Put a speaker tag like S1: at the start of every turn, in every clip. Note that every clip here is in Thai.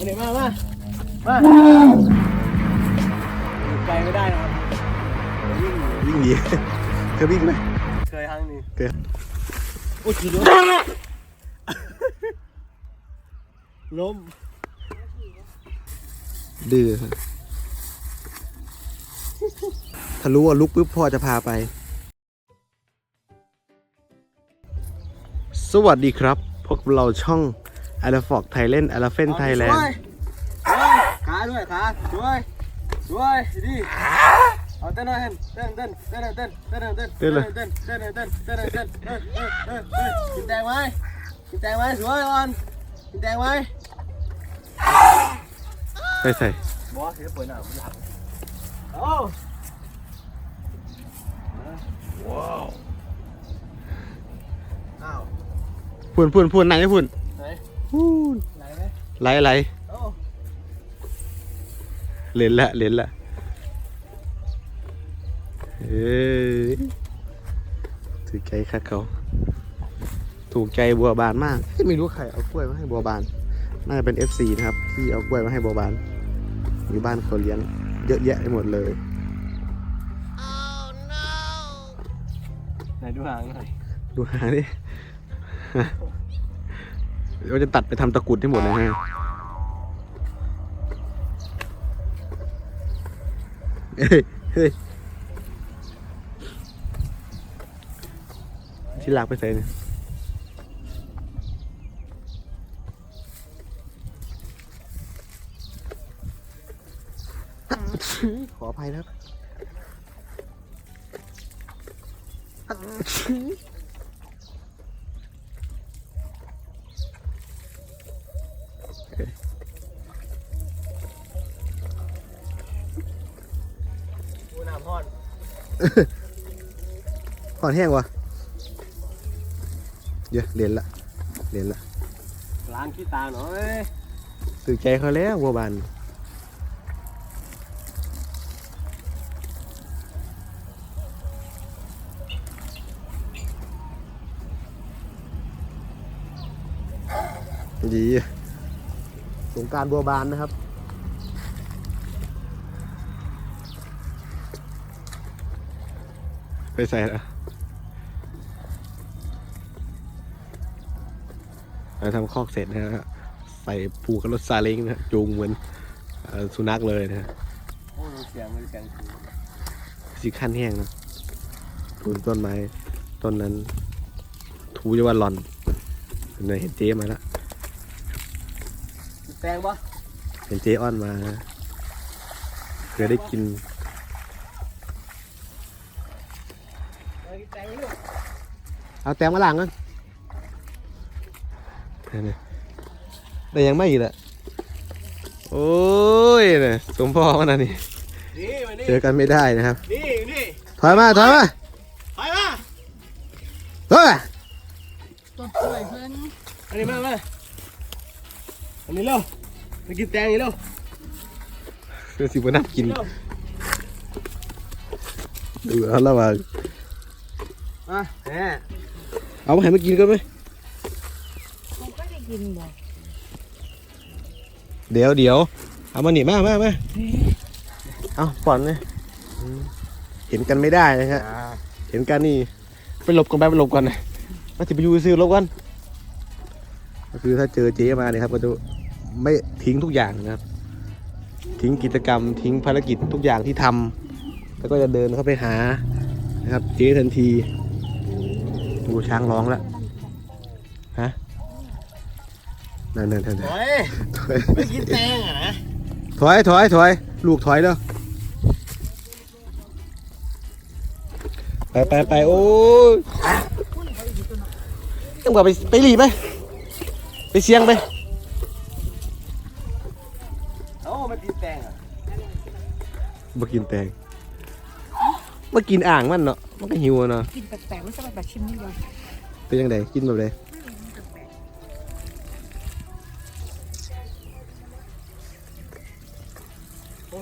S1: อันนี้มามามาอยู่ไกลไม่ได้นะครับวิ่ง
S2: วิ่งหนีเธอวิ่งไหม
S1: เคยครั้งหนึง
S2: เคย
S1: โอ้ยขี่รถล้ม
S2: ดื้อถ้ารู้ว่าลุกปุ๊บพ่อจะพาไป สวัสดีครับ พวกเราช่อง a l f o x Thailand a l p h a n t Thailand
S1: ช่วยช่วยขาด้วยขาช่วยช่วยดิเอาเต้นหน่อยเต้นเต้นเต้นเต้นเต้นเต้นเต้นเต้นเต้นเต้นเต้นเต้นเต้นเต้นเต้นเต้นเต้นกินแตงไหมกินแตงไหมสวยอ่อนกินแตงไหม
S2: ไปใส่
S1: บอสเสียป่วยหนาผมหลับโอ้ว้าวอ้าว
S2: พูนพูนพูนไหนพูน
S1: ไหน
S2: พูน
S1: ไหนไหม
S2: ไหลไหล
S1: โอ้
S2: เล่นละเล่นละเอ้ยถือใจคักเขา ถูกใจบัวบานมากเอ้ยไม่รู้ใครเอากล้วยมาให้บัวบาน น่าจะเป็น FC นะครับ ที่เอากล้วยมาให้บัวบานอยู่บ้านเขาเลี้ยงเยอะแยะไปหมดเลย
S1: ไหนดูหางหน่อย
S2: ดูหาดิ เราจะตัดไปทำตะกรุดให้หมดเลยฮะเฮ้ยเฮ้ยที่ลากไปใส่เนี่ยขออภัยนะครับ ก่อนแห้งวะเดี๋ยวเรียนละเรียนละ
S1: ล้างขี้ตาหน่อย
S2: ตื่นใจเขาแล้วบัวบานดีสงกรารบัวบานนะครับ ใส่ละเราทำคอกเสร็จนะฮะใส่ผูกกับรถซาเล้งนะฮะจูงเหมือนเอ่อสุนัขเลยนะฮะ
S1: โอ้เสียงมันเสียงสูง
S2: สิขั้นแห้งนะถูต้นไม้ต้นนั้นถูจะว่าหลอนเนี่ยเห็นเจ๊มาแล้ว
S1: กินแตงปะ
S2: เห็นเจ๊อ้อนมาเคยได้กิน
S1: เออกินแตงนี่ลูก
S2: เอาแตงมาล้างกันนี่แต่ยังไม่อีกแหละโอ้ยเนี่ยสมพ่อมันนะนี่
S1: นี่มานี่
S2: เจอกันไม่ได้นะครับ
S1: นี่นี่
S2: ถอยมาถอยมา
S1: ไปมา
S2: เฮ้ย
S3: ต้นกล้วยเพิ่น
S1: อันนี้มามาอันนี้เร็วมากินแตงนี่เร็ว
S2: เดี๋ยวสิบนับกิน
S1: เร็ว
S2: ดูเอาแล้วว่า
S1: มาแหม
S2: เอามาให้มากินกันไหม
S3: มันก็ได้กินบ่
S2: เดี๋ยวเดี๋ยวเอามาหนีมามามาเอาป่อนเลยอืมเห็นกันไม่ได้นะฮะเห็นกันนี่ไปหลบกันไปไปหลบกันนะมาจะไปอยู่ซื้อหลบกันก็คือถ้าเจอเจ๊มาเนี่ยครับก็จะไม่ทิ้งทุกอย่างนะครับ ทิ้งกิจกรรม ทิ้งภารกิจทุกอย่างที่ทำแล้วก็จะเดินเข้าไปหานะครับ เจ๊ทันที ดูช้างร้องแล้วฮะนั่นนั่นนั่น
S1: โอ้ย
S2: ถอย
S1: ไม่กินแตงอะนะ
S2: ถอยถอยถอยลูกถอยเด้อไปไปไปโอ้ยต้องบอกไปไปหลีไปไปเสียงไป
S1: โอ้ไม่กินแตงอะ
S2: มากินแตง มากินอ่างมันเนาะมันก็หิวอะเนาะ
S3: กินแปลกๆมันจะแบบชิมนี่บ่
S2: เป็นยังไงกินแบบไหน
S1: โอ้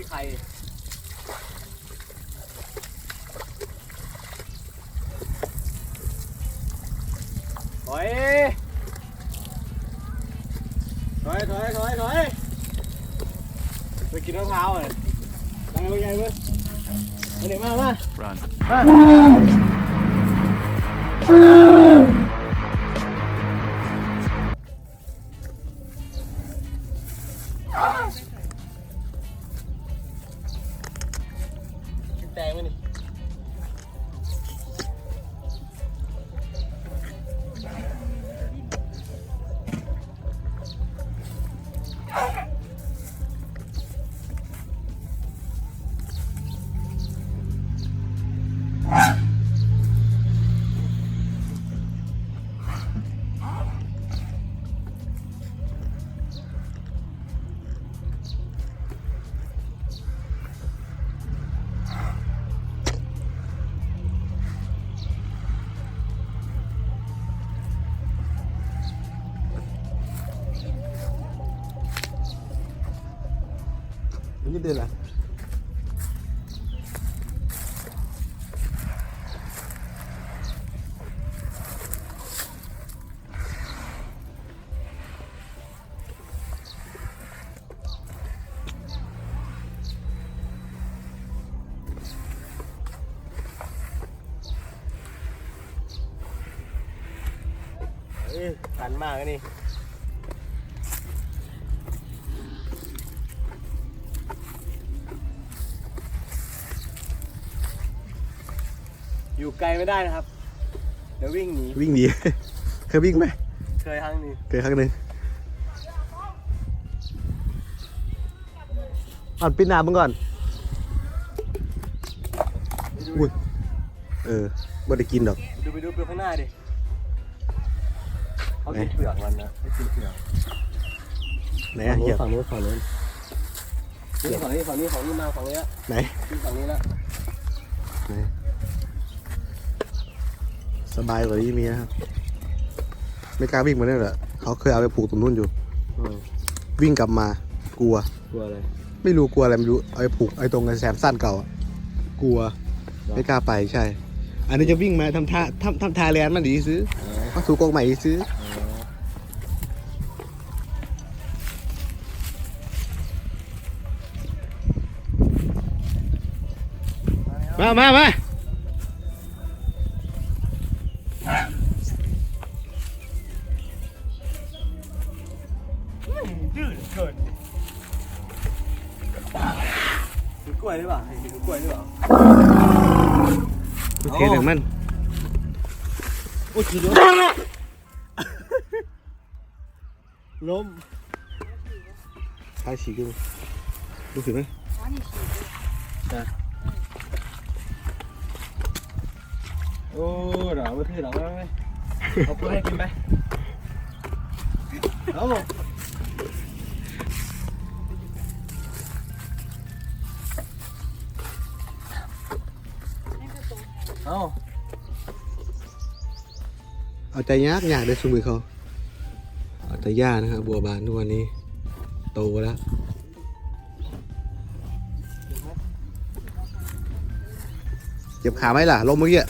S1: โอ้คิวขี้ใครถอยถอยถอยถอยถอยไปกินมะพร้าวเลยไปไปใหญ่เว้ยไปไหนมามา
S4: Run.
S1: กิน แตงไหมนี่
S2: นี่เดือนละ
S1: เอ้ยสันมากเลยนี่ อยู่ไกลไม่ได้นะครับ เดี๋ยววิ่งหนี
S2: วิ่งหนี เคยวิ่งไหม
S1: เคยครั้งหนึง
S2: เคยครั้งหนึ่งอ่อนปิดหน้ามึงก่อน อุ้ย เออบ่ได้กินดอก
S1: ดูไปดูไปข้างหน้าดิเขากินเปลือกมันนะไม่กินเปลือก
S2: ไหนอะเหยียบ
S1: ฝั่งนู้นฝั่งนู้นนี่ฝั่งนี้ฝั่งนี้ฝั่งนี้มาฝั่งนี้ละ
S2: ไหน
S1: ขึ้นฝั่งนี้ละ
S2: ไหน สบายกว่านี้มีนะครับ ไม่กล้าวิ่งมาเนี่ยเหรอเขาเคยเอาไปผูกตรงนู้นอยู่วิ่งกลับมากลัว
S1: กลัวอะไร
S2: ไม่รู้กลัวอะไรไม่รู้เอาไปผูกไอ้ตรงกระแสมสั้นเก่าอะกลัว ไม่กล้าไปใช่ อันนี้จะวิ่งมาทำท่าทำทำทาแลนด์มันดีซื้อเอาถูกกองใหม่ดีซื้อมามามา
S1: ล้
S2: มใช้ฉีกดูดูสิไหม
S3: อ๋อนี่ฉีด
S1: โอ้หรอไม่ถือหรอไม่ไม่เอาเพื่อให้กินไปเอาเอา
S2: เอาใจยากยากได้สมือเขาเอาใจยากนะครับบัวบานทุกวันนี้ โตแล้วเจ็บขาไหมล่ะลมเมื่อกี้อะ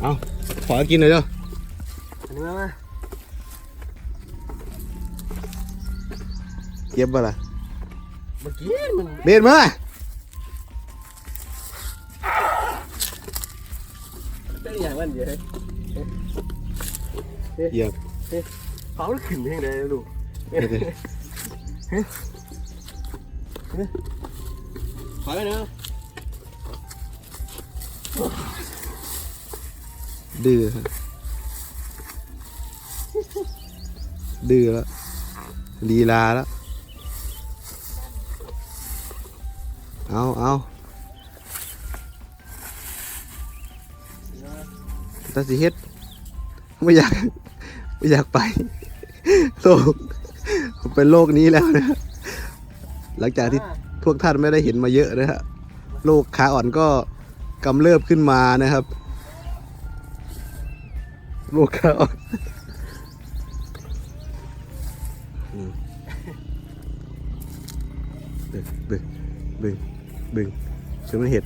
S2: เอาขอกินหน่อยเด้อ
S1: อันนี้มามา
S2: เจ็บป่ะล่ะ
S1: เมื่อกี้มัน
S2: เบนมา
S1: เป็นอย่างมันเดี๋ยว
S2: เหยียบ
S1: เขาขึ้นเพลงได้ลูก
S2: เดี๋ยว
S1: ขอไปเนาะ
S2: ดื้อฮะดื้อแล้วลีลาแล้วเอาเอาแตาสิเฮ็ด ไม่อยากไม่อยากไปโลกเป็นโลกนี้แล้วนะหลังจากที่พวกท่านไม่ได้เห็นมาเยอะนะฮะโรคขาอ่อนก็กำเริบขึ้นมานะครับโลกาอ่อนดึงดึงดึงดึงจนมันเห็ด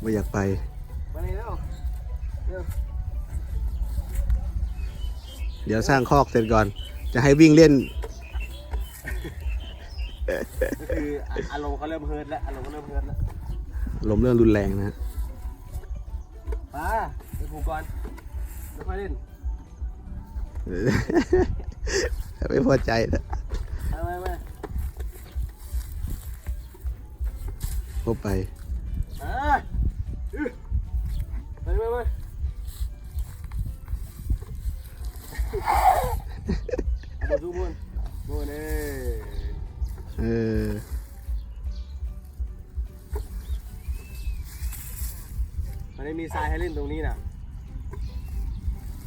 S2: ไม่อยากไป
S1: มานี่เร็วเร็ว
S2: เดี๋ยวสร้างคอกเสร็จก่อน จะให้วิ่งเล่น
S1: ก็คืออารมณ์เขาเริ่มเฮิร์ตแล้วอารมณ์เขาเริ่มเฮิร์ตแล้ว
S2: ลมเริ่มรุนแรงนะฮะ
S1: มาไปผูกก่อนไม่ค่อยเล่น
S2: ไม่พอใจนะ
S1: มามามา
S2: เข้าไป
S1: อ่าอื้อ ไปไปไปเอามาดูบนบนเอ้ย
S2: เออ
S1: มันไม่มีทรายให้เล่นตรงนี้น่ะ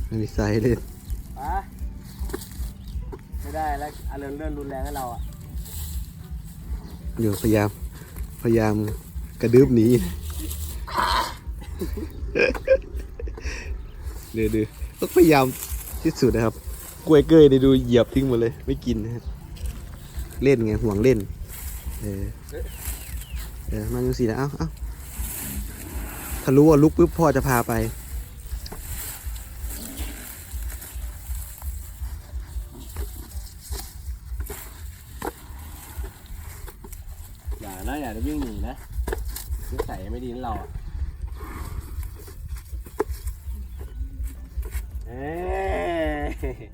S2: ไม่มีไซส์เล่น
S1: ปะไม่ได้แล้วอารมณ์เริ่มรุนแรงให้เราอะ
S2: อยู่พยายาม พยายามกระดึบหนีเดือดต้องพยายามที่สุดนะครับ กล้วยเกยเนี่ยดูเหยียบทิ้งหมดเลย ไม่กินนะเล่นไงห่วงเล่น เออเออมันยังสีนะเอ้าเอ้าถ้ารู้ว่าลุกปุ๊บพ่อจะพาไป
S1: อย่านะอย่าจะวิ่งหนีนะนิสัยไม่ดีนะเราอะ เอ้ย